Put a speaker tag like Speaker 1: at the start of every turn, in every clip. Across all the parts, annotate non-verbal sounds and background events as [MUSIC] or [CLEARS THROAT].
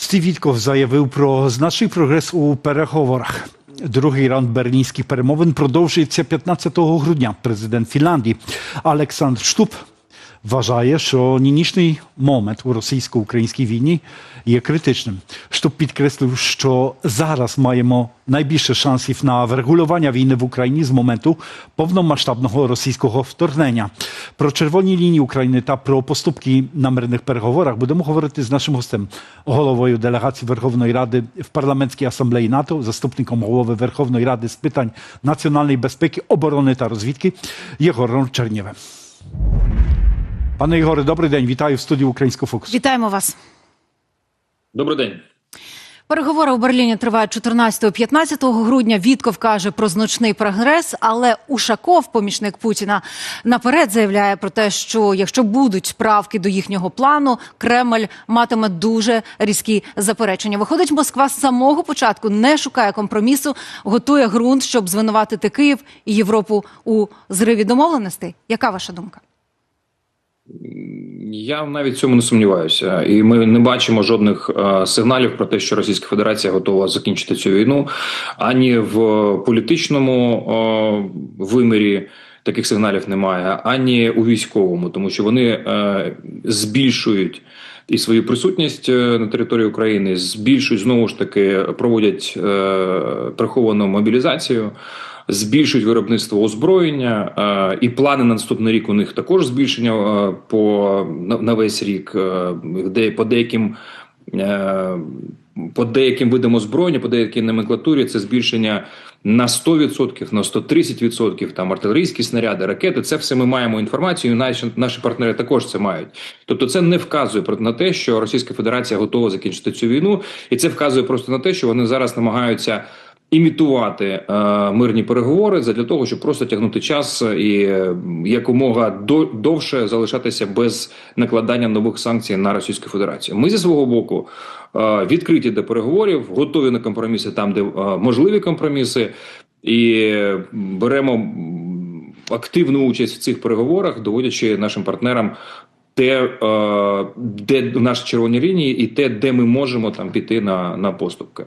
Speaker 1: Стів Вітков заявив про значний прогрес у переговорах. Другий раунд берлінських перемовин продовжується 15 грудня. Президент Фінляндії Олександр Штуп вважає, що нинішній момент у російсько-українській війні є критичним. Штуп підкреслив, що зараз маємо найбільше шансів на врегулювання війни в Україні з моменту повномасштабного російського вторгнення. Про червоні лінії України та про поступки на мирних переговорах будемо говорити з нашим гостем, головою делегації Верховної Ради в парламентській асамблеї НАТО, заступником голови Верховної Ради з питань національної безпеки, оборони та розвідки Єгором Чернєвим. Пане Ігоре, добрий день. Вітаю в студії Українського фокусу.
Speaker 2: Вітаємо вас.
Speaker 3: Добрий день.
Speaker 2: Переговори у Берліні тривають 14-15 грудня. Вітков каже про значний прогрес, але Ушаков, помічник Путіна, наперед заявляє про те, що якщо будуть правки до їхнього плану, Кремль матиме дуже різкі заперечення. Виходить, Москва з самого початку не шукає компромісу, готує ґрунт, щоб звинуватити Київ і Європу у зриві домовленостей. Яка ваша думка?
Speaker 3: Я навіть цьому не сумніваюся, і ми не бачимо жодних е, сигналів про те, що Російська Федерація готова закінчити цю війну ані в політичному е, вимірі. Таких сигналів немає, ані у військовому, тому що вони е, збільшують і свою присутність е, на території України, збільшують знову ж таки, проводять е, приховану мобілізацію, збільшують виробництво озброєння, е, і плани на наступний рік у них також збільшення е, по на, весь рік, е, де по деяким. По деяким видам озброєння, по деякій номенклатурі це збільшення на 100%, на 130%, там артилерійські снаряди, ракети. Це все ми маємо інформацію. Наші наші партнери також це мають. Тобто, це не вказує на те, що Російська Федерація готова закінчити цю війну, і це вказує просто на те, що вони зараз намагаються. Імітувати е, мирні переговори для того, щоб просто тягнути час і якомога до, довше залишатися без накладання нових санкцій на Російську Федерацію. Ми зі свого боку е, відкриті до переговорів, готові на компроміси там, де е, можливі компроміси, і беремо активну участь в цих переговорах, доводячи нашим партнерам. Те, е, де наші червоні лінії, і те, де ми можемо там піти на, на поступки.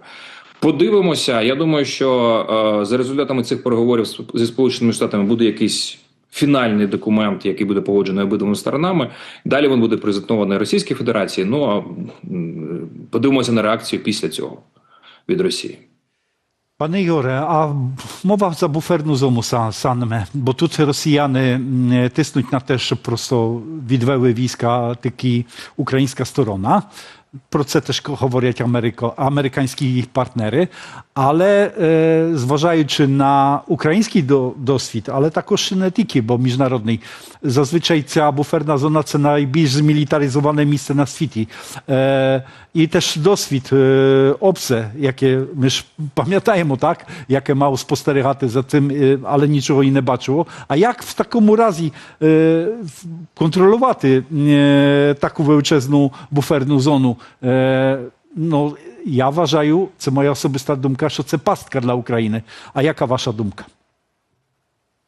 Speaker 3: Подивимося. Я думаю, що е, за результатами цих переговорів зі сполученими штатами буде якийсь фінальний документ, який буде погоджений обидвома сторонами. Далі він буде презентований Російській Федерації. Ну а подивимося на реакцію після цього від Росії.
Speaker 1: Пане Ігоре, а мова за буферну зону саме, бо тут росіяни тиснуть на те, щоб просто відвели війська такі українська сторона. Про це теж говорять Америко, американські їх партнери. Але е, зважаючи на український до, досвід, але також не тільки, бо міжнародний, зазвичай ця буферна зона це найбільш змілітаризоване місце на світі. Е, і теж досвід е, ОПСЕ, яке ми ж пам'ятаємо, так, яке мав спостерігати за цим, е, але нічого і не бачило. А як в такому разі е, в- Е, ну, я вважаю, це моя особиста думка, що це пастка для України. А яка ваша думка?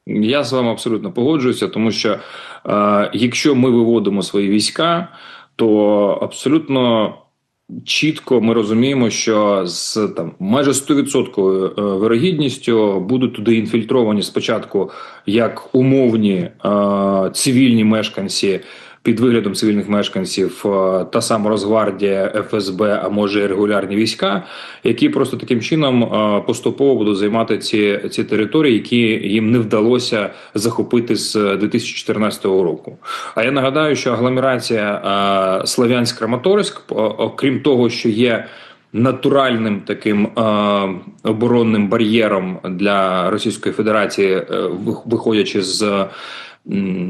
Speaker 3: Я з вами абсолютно погоджуюся, тому що е, якщо ми виводимо свої війська, то абсолютно чітко ми розуміємо, що з там майже 100% е, вирогідністю будуть туди інфільтровані спочатку як умовні е, цивільні мешканці. Під виглядом цивільних мешканців е, та сама Росгвардія, ФСБ, а може і регулярні війська, які просто таким чином е, поступово будуть займати ці, ці території, які їм не вдалося захопити з 2014 року. А я нагадаю, що агломерація е, Слов'янськ-Краматорськ, окрім того, що є натуральним таким е, оборонним бар'єром для Російської Федерації, е, виходячи з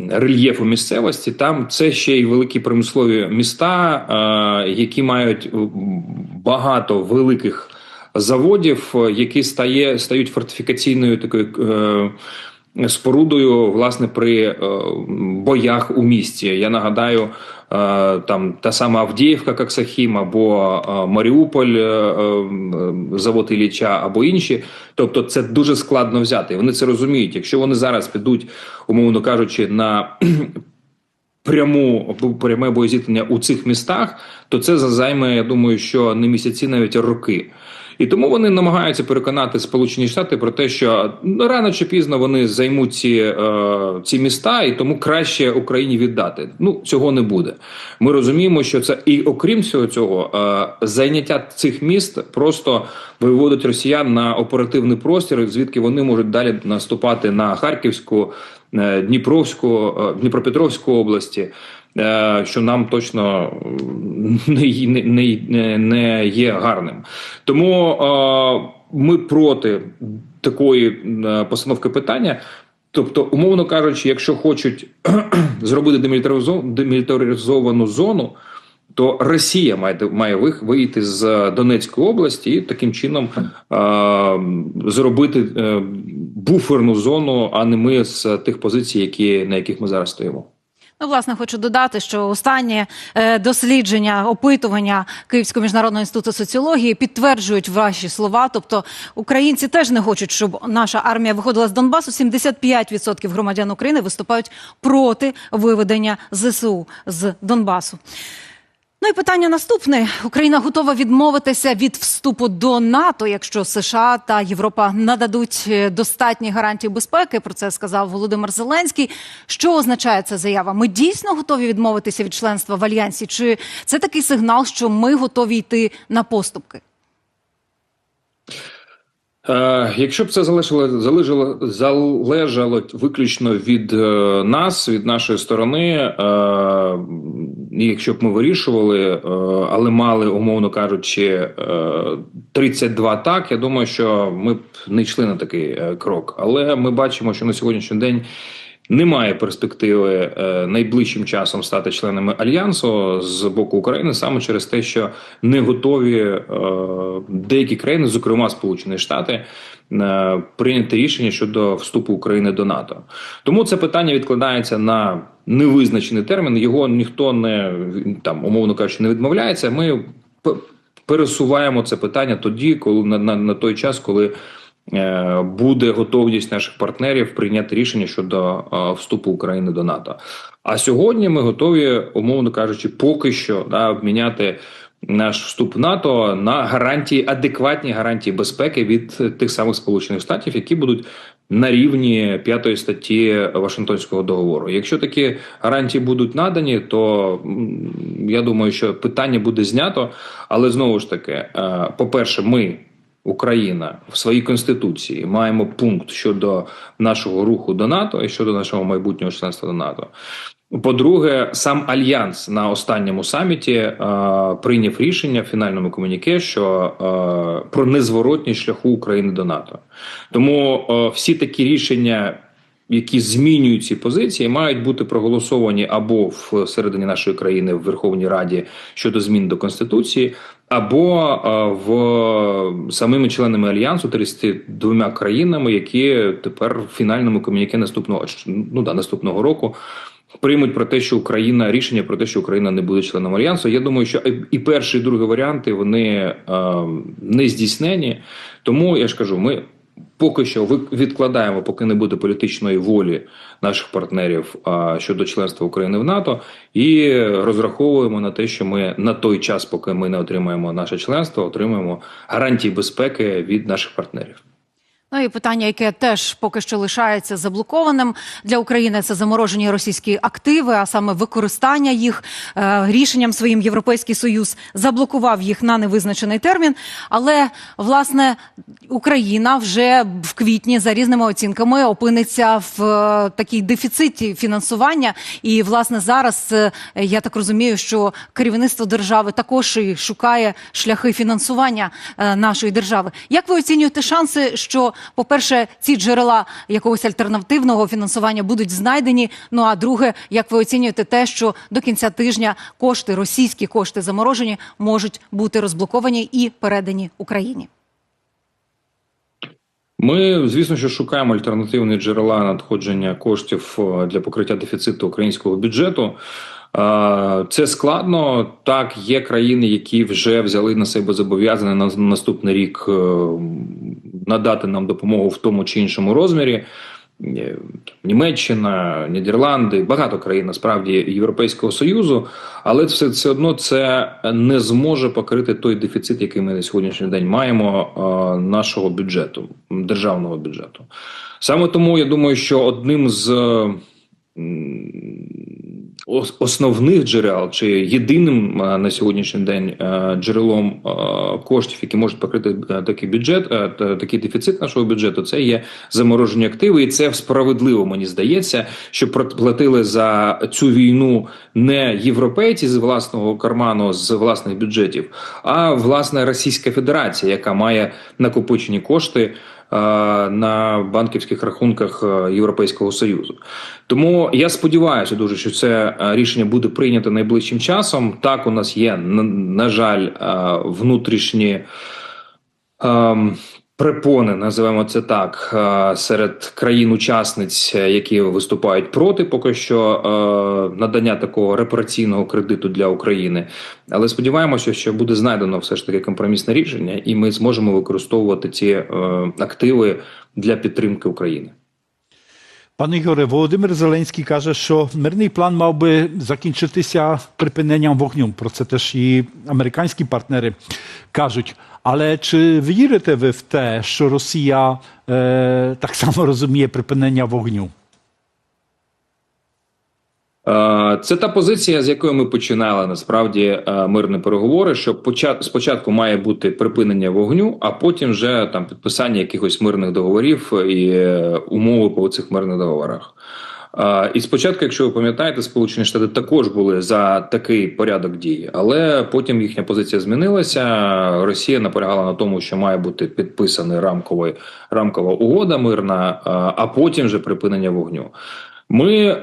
Speaker 3: рельєфу місцевості, там це ще й великі промислові міста, е, які мають багато великих заводів, е, які стає стають фортифікаційною такою. Спорудою, власне, при е, боях у місті. Я нагадаю, е, там та сама Авдіївка, Каксахім, або е, Маріуполь, завод Ілліча, або інші. Тобто, це дуже складно взяти. Вони це розуміють. Якщо вони зараз підуть, умовно кажучи, на [CLEARS THROAT] пряму пряме боєзіткнення у цих містах, то це займе, я думаю, що не місяці, навіть роки. І тому вони намагаються переконати Сполучені Штати про те, що ну, рано чи пізно вони займуть ці, е, ці міста, і тому краще Україні віддати. Ну цього не буде. Ми розуміємо, що це і окрім всього цього, е, зайняття цих міст просто виводить росіян на оперативний простір, звідки вони можуть далі наступати на Харківську, е, Дніпровську, е, Дніпропетровську області. Е, Що нам точно не, й- не, не, не є гарним, тому е, ми проти такої е, постановки питання. Тобто, умовно кажучи, якщо хочуть [CLEARS THROAT] зробити демілітаризо- демілітаризовану зону, то Росія має має вийти з Донецької області і таким чином е, зробити е, буферну зону, а не ми з тих позицій, які на яких ми зараз стоїмо.
Speaker 2: Ну, власне, хочу додати, що останнє е, дослідження, опитування Київського міжнародного інституту соціології підтверджують ваші слова. Тобто українці теж не хочуть, щоб наша армія виходила з Донбасу. 75% громадян України виступають проти виведення ЗСУ з Донбасу. Ну і питання наступне: Україна готова відмовитися від вступу до НАТО, якщо США та Європа нададуть е, достатні гарантії безпеки. Про це сказав Володимир Зеленський. Що означає ця заява? Ми дійсно готові відмовитися від членства в альянсі? Чи це такий сигнал, що ми готові йти на поступки?
Speaker 3: Е, якщо б це залежало, залежало, залежало виключно від е, нас, від нашої сторони, якщо б ми вирішували, е, але мали, умовно кажучи, е, 32 так, я думаю, що ми б не йшли на такий е, крок. Але ми бачимо, що на сьогоднішній день. Немає перспективи е, найближчим часом стати членами альянсу з боку України саме через те, що не готові е, деякі країни, зокрема Сполучені Штати, е, прийняти рішення щодо вступу України до НАТО. Тому це питання відкладається на невизначений термін. Його ніхто не там, умовно кажучи, не відмовляється. Ми пересуваємо це питання тоді, коли на, на, на той час, коли. Е, буде готовність наших партнерів прийняти рішення щодо е, вступу України до НАТО. А сьогодні ми готові, умовно кажучи, поки що да, обміняти наш вступ в НАТО на гарантії, адекватні гарантії безпеки від тих самих Сполучених Штатів, які будуть на рівні п'ятої статті Вашингтонського договору. Якщо такі гарантії будуть надані, то я думаю, що питання буде знято. Але знову ж таки, е, по-перше, ми. Україна в своїй конституції маємо пункт щодо нашого руху до НАТО і щодо нашого майбутнього членства до НАТО. По-друге, сам альянс на останньому саміті е, прийняв рішення в фінальному комуніке, що е, про незворотність шляху України до НАТО. Тому е, всі такі рішення, які змінюють ці позиції, мають бути проголосовані або в середині нашої країни в Верховній Раді щодо змін до конституції, або е, в самими членами альянсу 32 країнами, які тепер в фінальному комуніке наступного ну да наступного року. Приймуть про те, що Україна рішення про те, що Україна не буде членом альянсу. Я думаю, що і перший, і другий варіанти вони е, не здійснені. Тому я ж кажу, ми поки що відкладаємо, поки не буде політичної волі наших партнерів щодо членства України в НАТО, і розраховуємо на те, що ми на той час, поки ми не отримаємо наше членство, отримаємо гарантії безпеки від наших партнерів.
Speaker 2: Ну і питання, яке теж поки що лишається заблокованим для України, це заморожені російські активи, а саме використання їх Е, рішенням своїм Європейський Союз заблокував їх на невизначений термін. Але власне Україна вже в квітні за різними оцінками опиниться в е, такій дефіциті фінансування. І власне зараз е, я так розумію, що керівництво держави також шукає шляхи фінансування нашої держави. Як ви оцінюєте шанси, що, по-перше, ці джерела якогось альтернативного фінансування будуть знайдені? Ну а друге, як ви оцінюєте те, що до кінця тижня кошти, російські кошти заморожені, можуть бути розблоковані і передані Україні?
Speaker 3: Ми, звісно, що шукаємо альтернативні джерела надходження коштів е, для покриття дефіциту українського бюджету. Е, Це складно. Так, є країни, які вже взяли на себе зобов'язання на наступний рік е, надати нам допомогу в тому чи іншому розмірі. е, Німеччина, Нідерланди, багато країн насправді Європейського союзу, але все, все одно це не зможе покрити той дефіцит, який ми на сьогоднішній день маємо е, нашого бюджету, державного бюджету. Саме тому я думаю, що одним з основних джерел чи єдиним е, на сьогоднішній день е, джерелом е, коштів, які можуть покрити такий бюджет, такий дефіцит нашого бюджету, це є заморожені активи, і це справедливо мені здається, що платили за цю війну не європейці з власного карману, з власних бюджетів, а власне Російська Федерація, яка має накопичені кошти на банківських рахунках е, Європейського союзу. Тому я сподіваюся дуже, що це е, рішення буде прийнято найближчим часом. Так, у нас є на, жаль е, внутрішні. Препони, називаємо це так, е, серед країн-учасниць, е, які виступають проти поки що е, надання такого репараційного кредиту для України. Але сподіваємося, що буде знайдено все ж таки компромісне рішення, і ми зможемо використовувати ці активи для підтримки України.
Speaker 1: Пане Ігоре, Володимир Зеленський каже, що мирний план мав би закінчитися припиненням вогню. Про це теж і американські партнери кажуть. Але чи вірите ви в те, що Росія е, так само розуміє припинення вогню?
Speaker 3: Е, Це та позиція, з якої ми починали насправді е, мирні переговори. Що почат- спочатку має бути припинення вогню, а потім вже там підписання якихось мирних договорів і е, умови по цих мирних договорах. І спочатку, якщо ви пам'ятаєте, Сполучені Штати також були за такий порядок дій, але потім їхня позиція змінилася. Росія наполягала на тому, що має бути підписана рамкова угода мирна, а потім вже припинення вогню. Ми е,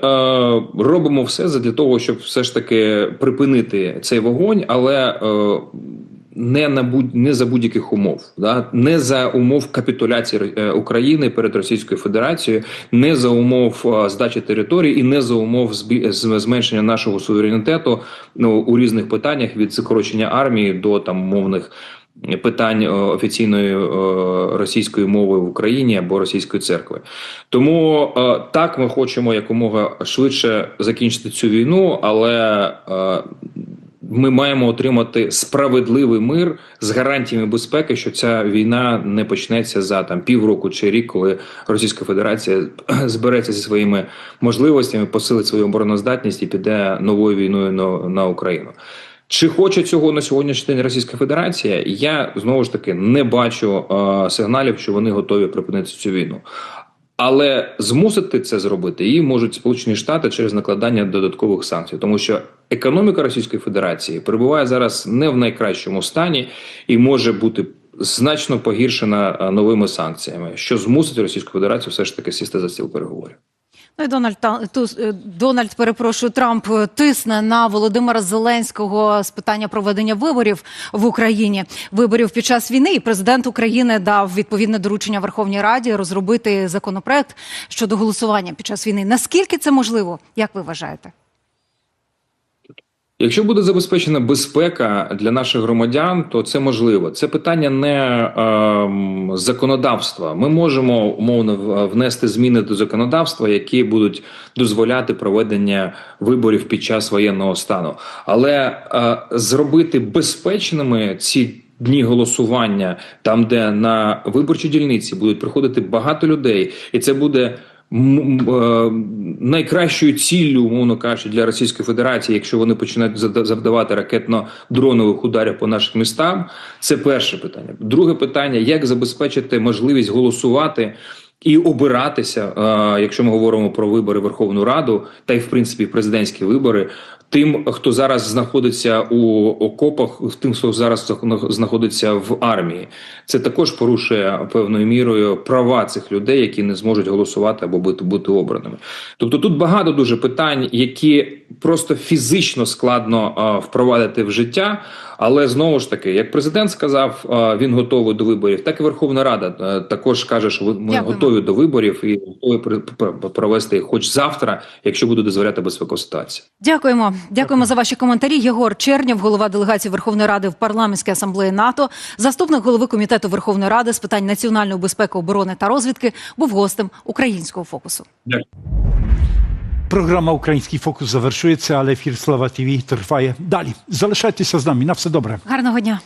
Speaker 3: робимо все для того, щоб все ж таки припинити цей вогонь, але е, не на будь не за будь-яких умов, да? Не за умов капітуляції е, України перед Російською Федерацією, не за умов е, здачі території і не за умов зменшення нашого суверенітету ну у різних питаннях від скорочення армії до там мовних питань е, офіційної е, російської мови в Україні або російської церкви. Тому е, так ми хочемо якомога швидше закінчити цю війну, але ми маємо отримати справедливий мир з гарантіями безпеки, що ця війна не почнеться за там півроку чи рік, коли Російська Федерація [CLEARS THROAT] збереться зі своїми можливостями, посилить свою обороноздатність і піде новою війною на Україну. Чи хоче цього на сьогоднішній день Російська Федерація? Я знову ж таки не бачу е, сигналів, що вони готові припинити цю війну. Але змусити це зробити її можуть Сполучені Штати через накладання додаткових санкцій, тому що економіка Російської Федерації перебуває зараз не в найкращому стані і може бути значно погіршена е, новими санкціями, що змусить Російську Федерацію все ж таки сісти за стіл переговорів.
Speaker 2: Ну і Дональд е, Дональд, перепрошую, Трамп е, тисне на Володимира Зеленського з питання проведення виборів в Україні. Виборів під час війни. І президент України дав відповідне доручення Верховній Раді розробити законопроект щодо голосування під час війни. Наскільки це можливо? Як ви вважаєте?
Speaker 3: Якщо буде забезпечена безпека для наших громадян, то це можливо. Це питання не ем, законодавства. Ми можемо умовно внести зміни до законодавства, які будуть дозволяти проведення виборів під час воєнного стану, але е, зробити безпечними ці. Дні голосування, там де на виборчі дільниці будуть приходити багато людей, і це буде е, найкращою ціллю, умовно кажучи, для Російської Федерації, якщо вони починають завдавати ракетно-дронових ударів по наших містам. Це перше питання. Друге питання: як забезпечити можливість голосувати. І обиратися, е, якщо ми говоримо про вибори Верховну Раду, та й в принципі президентські вибори, тим, хто зараз знаходиться у окопах, тим, хто зараз знаходиться в армії, це також порушує певною мірою права цих людей, які не зможуть голосувати або бути, бути обраними. Тобто тут багато дуже питань, які просто фізично складно впровадити в життя. Але знову ж таки, як президент сказав, е, він готовий до виборів, так і Верховна Рада е, також каже, що ми
Speaker 2: Дякуємо.
Speaker 3: готові до виборів і готові провести їх хоч завтра, якщо буде дозволяти безпекова ситуація.
Speaker 2: Дякуємо. Дякуємо за ваші коментарі. Єгор Чернєв, голова делегації Верховної Ради в парламентській асамблеї НАТО, заступник голови комітету Верховної Ради з питань національної безпеки, оборони та розвідки, був гостем українського фокусу.
Speaker 1: Програма Український фокус завершується, але ефір Слава ТВ триває далі. Залишайтеся з нами. На все добре.
Speaker 2: Гарного дня.